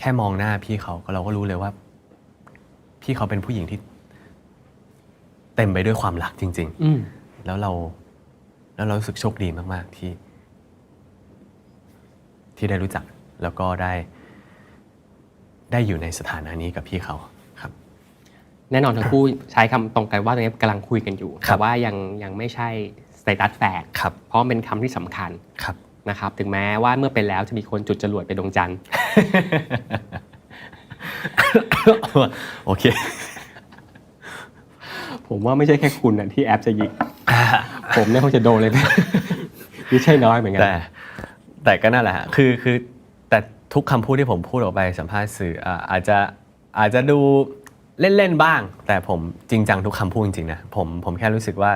แค่มองหน้าพี่เขาก็เราก็รู้เลยว่า พี่เขาเป็นผู้หญิงที่ เต็มไปด้วยความรักจริง อืม ๆ แล้วเรา แล้วเรารู้สึกโชคดีมาก ๆ ที่ ที่ได้รู้จัก แล้วก็ได้ ได้อยู่ในสถานะนี้กับพี่เขาครับ แน่นอนทั้งคู่ใช้คำตรงกันว่าตอนนี้กำลังคุยกันอยู่ ครับ แต่ว่ายังยังไม่ใช่สเตตัสแฟนครับ เพราะมันเป็นคำที่สำคัญ ครับ นะครับถึงแม้ว่าเมื่อเป็นแล้วจะมีคนจุดจรวดไปดวงจันทร์โอเค ผมว่าไม่ใช่แค่คุณนะที่แอปจะยิงผมเนี่ยคงจะโดนเลยไม่ใช่น้อยเหมือนกันแต่แต่ก็นั่นแหละฮะคือคือแต่ทุกคำพูดที่ผมพูดออกไปสัมภาษณ์สื่ออ่าอาจจะอาจจะดูเล่น ๆ บ้าง แต่ผมจริงจังทุกคำพูดจริงๆนะผมผมแค่รู้สึกว่า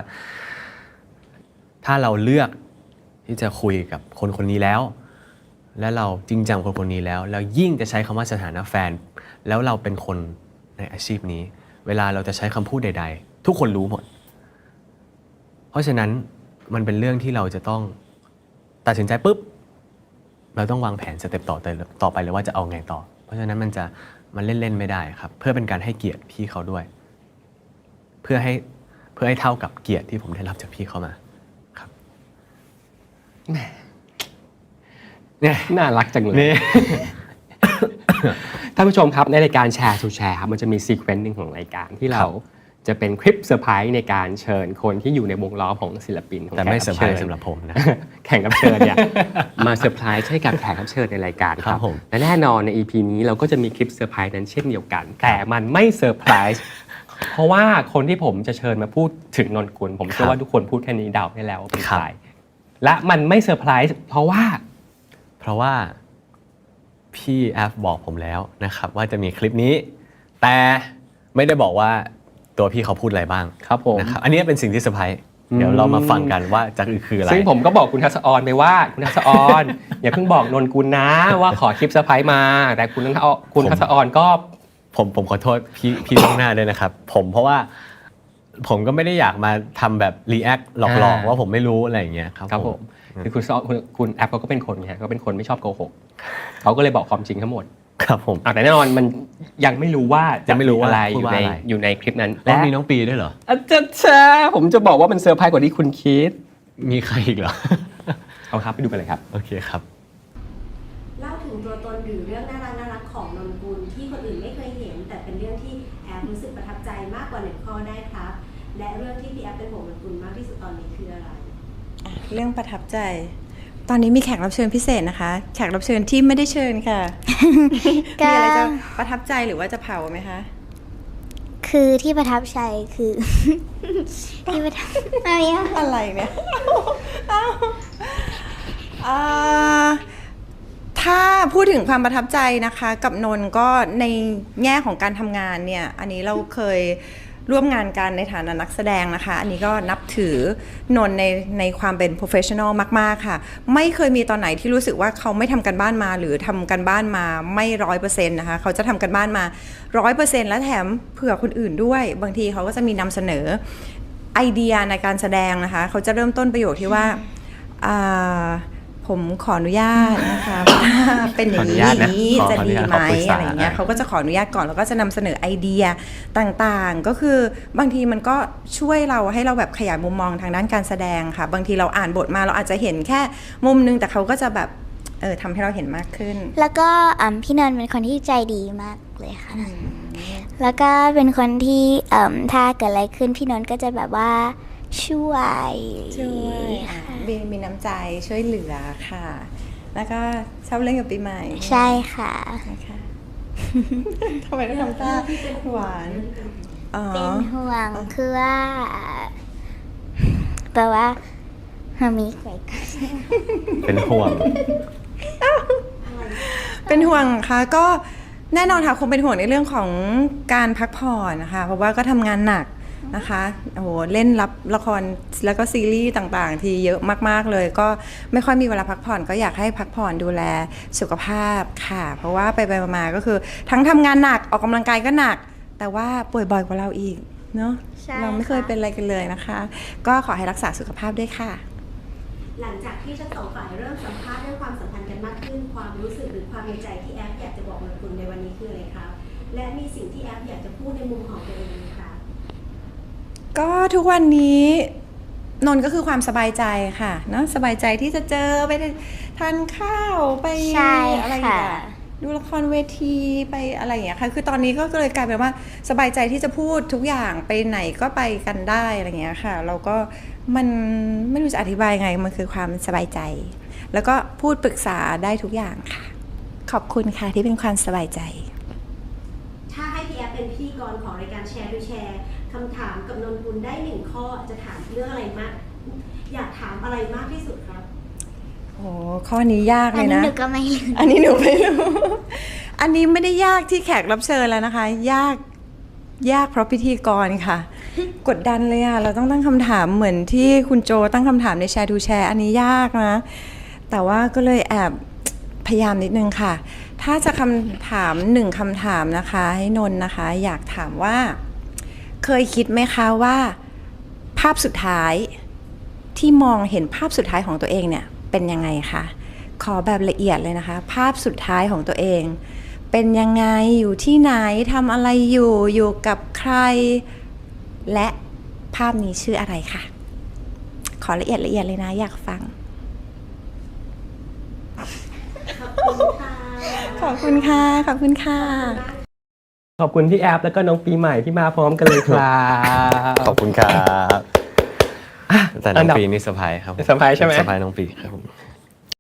ถ้าเราเลือก ที่จะคุยกับคนคนนี้แล้ว และเราจริงจังคนคนนี้แล้ว แล้วยิ่งจะใช้คำว่าสถานะแฟน แล้วเราเป็นคนในอาชีพนี้ เวลาเราจะใช้คำพูดใด ๆ ทุกคนรู้หมด เพราะฉะนั้นมันเป็นเรื่องที่เราจะต้องตัดสินใจปุ๊บเราต้องวางแผนสเต็ปต่อต่อไปเลยว่าจะเอาไงต่อ เพราะฉะนั้นมันจะมันเล่นๆไม่ได้ครับ เพื่อเป็นการให้เกียรติพี่เขาด้วย เพื่อให้เพื่อให้เท่ากับเกียรติที่ผมได้รับจากพี่เขามา เนี่ยน่ารักจังเลยนี่ ท่านผู้ชมครับในรายการแชร์ทูแชร์ครับมันจะมีซีเควนต์หนึ่งของรายการที่เราจะเป็นคลิปเซอร์ไพรส์ในการเชิญคนที่อยู่ในวงล้อมของศิลปินของแต่ไม่ขเซอกร์ไพรชิญส์สำหรับผมนะแข่งรับเชิญเนี่ยมาเซอร์ไพรส์ให้กับแขกรับเชิญในรายการคครัรับบผมและแน่นอนใน EP นี้เราก็จะมีคลิปเซอร์ไพรส์นั้นเช่นเดียวกัน แต่มันไม่เซอร์ไพรส์เพราะว่าคนที่ผมจะเชิญมาพูดถึงนนกุลผมเชื่อว่าทุกคนพูดแค่นี้เดาได้แล้วว่าเป็นใคร และมันไม่เซอร์ไพรส์เพราะว่า เพราะว่าพี่แอฟบอกผมแล้วนะครับ ว่าจะมีคลิปนี้ แต่ไม่ได้บอกว่าตัวพี่เขาพูดอะไรบ้างครับผมนะครับอันนี้เป็นสิ่งที่เซอร์ไพรส์เดี๋ยวเรามาฟังกันว่าจะคืออะไร ซึ่งผมก็บอกคุณทัศออนไปว่าคุณทัศออน อย่าเพิ่งบอกนนกุลนะว่าขอคลิปเซอร์ไพรส์มา แต่คุณทัศออนคุณผมทัศออนก็ผมผมขอโทษพี่พี่ล่วงหน้าด้วยนะครับ ผมเพราะว่า ผมก็ไม่ได้อยากมาทำแบบรีแอคหลอกอ่าๆว่าผมไม่รู้อะไรอย่างเงี้ยครับครับผมคือคุณซอคุณคุณแอปเขาก็เป็นคนไงเขาเป็นคนไม่ชอบโกหกเขาก็เลยบอกความจริงทั้งหมดครับผมอะแต่แน่นอนมันยังไม่รู้ว่ายัจะงไม่รู้ว่าอะไรอพูดยู่ว่าในอะไรอยู่ในคลิปนั้นแล้วและมีน้องปีด้วยเหรออาจารย์ช้าผมจะบอกว่ามันเซอร์ไพรส์กว่าที่คุณคิด มีใครอีกเหรอเอาครับไปดูกันเลยครับ โอเคครับเล่าถึงตัวตนหรือเรื่องน่ารักน่ารักของนนกุลที่คนอื่นไม่เคยเห็น แต่เป็นเรื่องที่แอบรู้สึกประทับใจมากกว่าหนึ่งข้อได้ครับ และเรื่องที่พี่แอฟเป็นห่วงนนกุลมากที่สุดตอนนี้คืออะไร เรื่องประทับใจ ตอนนี้มีแขกรับเชิญพิเศษนะคะ แขกรับเชิญที่ไม่ได้เชิญค่ะก็มีอะไรจะประทับใจหรือว่าจะเผาไหมคะคือที่ประทับใจคือ ที่ประทับอะไรอะอะไรเนี่ยอ้าวอ่า ถ้าพูดถึงความประทับใจนะคะ กับนนท์ก็ในแง่ของการทำงานเนี่ย อันนี้เราเคยร่วมงานกันในฐานะนักแสดงนะคะ อันนี้ก็นับถือนนท์ในในความเป็น professional มาก ๆ ค่ะ ไม่เคยมีตอนไหนที่รู้สึกว่าเขาไม่ทำกันบ้านมา หรือทำกันบ้านมาไม่ร้อยเปอร์เซ็นต์นะคะ เขาจะทำกันบ้านมาร้อยเปอร์เซ็นต์และแถมเผื่อคนอื่นด้วย บางทีเขาก็จะมีนำเสนอไอเดียในการแสดงนะคะ เขาจะเริ่มต้นประโยคที่ว่าอ่า ผมขออนุญาตนะคะถ้าเป็นอย่างนี้ขออนุญาตนะอย่างนี้ขอจะขออนุดีญาตไหมขอปรึกษาอะไรเงี้ยเขาก็จะขออนุญาตก่อนแล้วก็จะนำเสนอไอเดียต่างๆ ก็คือบางทีมันก็ช่วยเราให้เราแบบขยายมุมมองทางด้านการแสดงค่ะ บางทีเราอ่านบทมาเราอาจจะเห็นแค่มุมนึงแต่เขาก็จะแบบเออทำให้เราเห็นมากขึ้น แล้วก็อ่าพี่นนท์เป็นคนที่ใจดีมากเลยค่ะ แล้วก็เป็นคนที่เอิ่มถ้าเกิดอะไรขึ้นพี่นนท์ก็จะแบบว่าช่วยช่วยอะค่ะ มีมีน้ำใจช่วยเหลือค่ะ แล้วก็ชอบเล่นกับปีใหม่ใช่ค่ะ นะคะทำไมต้องทำตาหวานอ๋อเป็นห่วงคือว่าแปลว่ามามีไว้ก่อนเป็นห่วง เป็นห่วงค่ะก็แน่นอนค่ะคงเป็นห่วงในเรื่องของการพักผ่อนนะคะ เพราะว่าก็ทำงานหนัก นะคะโอ้โหเล่นรับละครแล้วก็ซีรีส์ต่างๆ ที่เยอะมากๆเลย ก็ไม่ค่อยมีเวลาพักผ่อนก็อยากให้พักผ่อนดูแลสุขภาพค่ะ เพราะว่าไปไปๆมาๆก็คือทั้งทำงานหนักออกกำลังกายก็หนัก แต่ว่าป่วยบ่อยกว่าเราอีกเนาะใช่เราไม่เคยค่ะ เป็นอะไรกันเลยนะคะ ก็ขอให้รักษาสุขภาพด้วยค่ะ หลังจากที่ทั้งสองฝ่ายเริ่มสัมภาษณ์เรื่องความสัมพันธ์กันมากขึ้น ความรู้สึกหรือความในใจที่แอฟอยากจะบอกนนกุลในวันนี้คืออะไรครับ และมีสิ่งที่แอฟอยากจะพูดในมุมของตัวเองไหมครับ ก็ทุกวันนี้นนท์ก็คือความสบายใจค่ะเนอะสบายใจที่จะเจอไปทานข้าวไปใช่อะไรอย่างค่ะเงี้ยดูละครเวทีไปอะไรอย่างเงี้ยค่ะ คือตอนนี้ก็เลยกลายเป็นว่าสบายใจที่จะพูดทุกอย่างไปไหนก็ไปกันได้อะไรอย่างเงี้ยค่ะแล้วก็มันไม่รู้จะอธิบายไงมันคือความสบายใจ แล้วก็พูดปรึกษาได้ทุกอย่างค่ะ ขอบคุณค่ะที่เป็นความสบายใจ ถ้าให้พี่แอฟเป็นพิธีกรของรายการแชร์ดูแชร์ คำถามกับนนกุลได้หนึ่งข้อจะถามเรื่องอะไรมาก อยากถามอะไรมากที่สุดครับ โอ้ข้อนี้ยากอัเลนยนี้นะ หนูก็ไม่รู้อันนี้หนูไม่รู้ อันนี้ไม่ได้ยากที่แขกรับเชิญแล้วนะคะ ยากยากเพราะพิธีกรค่ะ กดดันเลยอะเราต้องตั้งคำถามเหมือนที่คุณโจตั้งคำถามในแชร์ทูแชร์อันนี้ยากนะ แต่ว่าก็เลยแอบพยายามนิดนึงค่ะ ถ้าจะคำถามหนึ่งคำถามนะคะ ให้นนท์นะคะ อยากถามว่า เคยคิดไหมคะว่า ภาพสุดท้ายที่มองเห็นภาพสุดท้ายของตัวเองเนี่ยเป็นยังไงคะขอแบบละเอียดเลยนะคะ ภาพสุดท้ายของตัวเอง เป็นยังไงอยู่ที่ไหนทำอะไรอยู่อยู่กับใคร และภาพนี้ชื่ออะไรคะขอละเอียดละเอียดเลยนะ อยากฟัง ขอบคุณค่ะ ขอบคุณค่ะขอบคุณค่ะ ขอบคุณพี่แอฟแล้วก็น้องปีใหม่ที่มาพร้อมกันเลยครับขอบคุณครับ แต่น้อัอนงดับปีนี่เซอร์ไพรส์ครับผเซอร์ไพรส์ใช่ไหม เซอร์ไพรส์น้องปีครับผม